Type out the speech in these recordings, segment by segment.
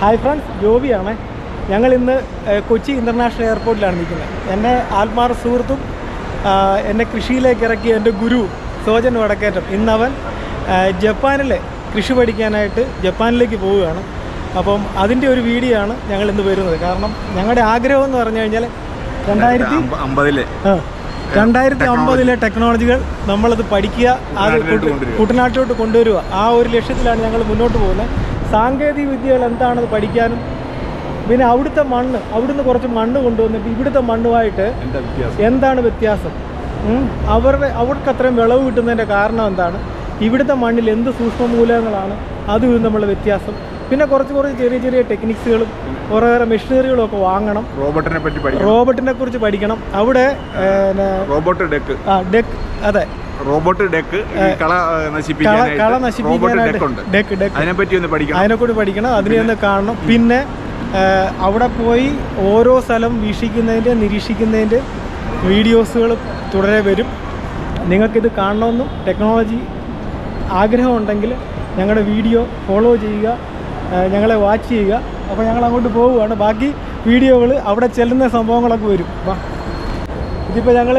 Hi friends ജോബിയാണ് ഞങ്ങൾ ഇന്ന് Kochi international എയർപോർട്ടിലാണ് നിൽക്കുന്നത്. എന്നെ ആത്മാർ സുഹൃത്തും എന്നെ കൃഷിയിലേക്ക് ഇറക്കിയ എന്റെ ഗുരു സോജൻ വടക്കേറ്റം. ഇന്നവൻ ജപ്പാനിലെ കൃഷി പഠിക്കാനായിട്ട് ജപ്പാനിലേക്ക് പോവുകയാണ്. അപ്പം അതിന്റെ ഒരു വീഡിയോ ആണ് ഞങ്ങൾ ഇന്ന് വരുന്നത്. കാരണം ഞങ്ങളുടെ ആഗ്രഹം എന്ന് പറഞ്ഞു കഴിഞ്ഞാൽ രണ്ടായിരത്തി അമ്പ- അമ്പതിലെ. രണ്ടായിരത്തി അമ്പതിലെ ടെക്നോളജികൾ നമ്മളത് പഠിക്കുക അത്. കുട്ടനാട്ടിലോട്ട് കൊണ്ടുവരിക. ആ ഒരു ലക്ഷ്യത്തിലാണ് ഞങ്ങൾ മുന്നോട്ട് പോകുന്നത്. സാങ്കേതിക വിദ്യകൾ എന്താണെന്ന് പഠിക്കാനും പിന്നെ അവിടുത്തെ മണ്ണ് അവിടുന്ന് കുറച്ച് മണ്ണ് കൊണ്ടുവന്നിട്ട് ഇവിടുത്തെ മണ്ണുമായിട്ട് എന്താണ് വ്യത്യാസം? അവരുടെ അവർക്ക് അത്രയും വിളവ് കിട്ടുന്നതിന്റെ കാരണം എന്താണ്? ഇവിടുത്തെ മണ്ണിൽ എന്ത് സൂക്ഷ്മ മൂലങ്ങളാണ് അതും നമ്മൾ വ്യത്യാസം. പിന്നെ കുറച്ച് കുറച്ച് ചെറിയ ചെറിയ ടെക്നിക്സുകളും കുറേ മെഷീനറികളും ഒക്കെ വാങ്ങണം. റോബോട്ടിനെ പറ്റി റോബോട്ടിനെ കുറിച്ച് പഠിക്കണം. അവിടെ റോബോട്ട് ഡെക്ക്. ആ ഡെക്ക് അതെ. റോബോട്ട് ഡെക്ക് കള നശിപ്പിക്കാനായിട്ട് ഒന്ന് പഠിക്കണം. അതിനെ കൂടി പഠിക്കണം. അതിനെ ഒന്ന് കാണണം. പിന്നെ അവിടെ പോയി ഓരോ സ്ഥലം വീക്ഷിക്കുന്നതിന്റെ നിരീക്ഷിക്കുന്നതിന്റെ വീഡിയോസുകൾ തുടരെ വരും. നിങ്ങൾക്കിത് കാണണമെന്നും ടെക്നോളജി ആഗ്രഹമുണ്ടെങ്കിൽ ഞങ്ങളുടെ വീഡിയോ ഫോളോ ചെയ്യുക ഞങ്ങളെ വാച്ച് ചെയ്യുക. അപ്പോൾ ഞങ്ങൾ അങ്ങോട്ട് പോവുകയാണ്. ബാക്കി വീഡിയോകൾ അവിടെ ചെല്ലുന്ന സംഭവങ്ങളൊക്കെ വരും. ഇതിപ്പോൾ ഞങ്ങൾ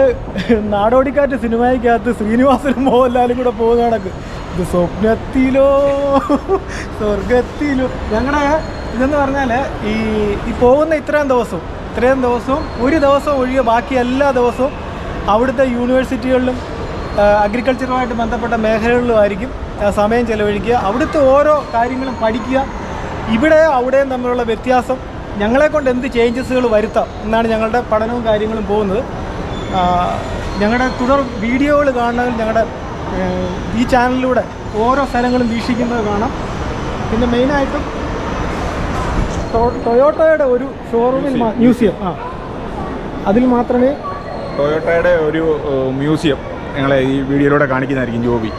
നാടോടിക്കാറ്റ് സിനിമയ്ക്കകത്ത് ശ്രീനിവാസനും മോഹൻലാലും കൂടെ പോകുന്ന ഇത് സ്വപ്നത്തിലോ സ്വർഗത്തിലോ. ഞങ്ങളുടെ ഇതെന്ന് പറഞ്ഞാൽ ഈ ഈ പോകുന്ന ഇത്രയും ദിവസവും ഇത്രയും ദിവസവും ഒരു ദിവസം ഒഴികെ ബാക്കി എല്ലാ ദിവസവും അവിടുത്തെ യൂണിവേഴ്സിറ്റികളിലും അഗ്രികൾച്ചറുമായിട്ട് ബന്ധപ്പെട്ട മേഖലകളിലുമായിരിക്കും സമയം ചെലവഴിക്കുക. അവിടുത്തെ ഓരോ കാര്യങ്ങളും പഠിക്കുക. ഇവിടെ അവിടെയും തമ്മിലുള്ള വ്യത്യാസം ഞങ്ങളെ കൊണ്ട് എന്ത് ചേഞ്ചസുകൾ വരുത്താം എന്നാണ് ഞങ്ങളുടെ പഠനവും കാര്യങ്ങളും പോകുന്നത്. ഞങ്ങളുടെ തുടർ വീഡിയോകൾ കാണണമെങ്കിൽ ഞങ്ങളുടെ ഈ ചാനലിലൂടെ ഓരോ സ്ഥലങ്ങളും വീക്ഷിക്കുന്നത് കാണാം. പിന്നെ മെയിനായിട്ടും ടൊയോട്ടയുടെ ഒരു ഷോറൂമിൽ മ്യൂസിയം. ആ. അതിൽ മാത്രമേ ടൊയോട്ടയുടെ ഒരു മ്യൂസിയം ഞങ്ങളെ ഈ വീഡിയോയിലൂടെ കാണിക്കുന്നതായിരിക്കും ജോബി.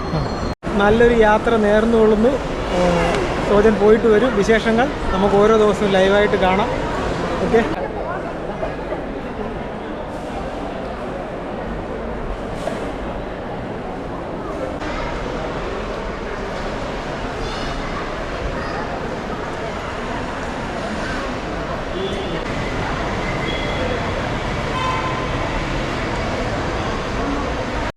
നല്ലൊരു യാത്ര നേർന്നു കൊള്ളുന്നു സോജൻ പോയിട്ട് വരും. വിശേഷങ്ങൾ നമുക്ക് ഓരോ ദിവസവും ലൈവായിട്ട് കാണാം. ഓക്കെ.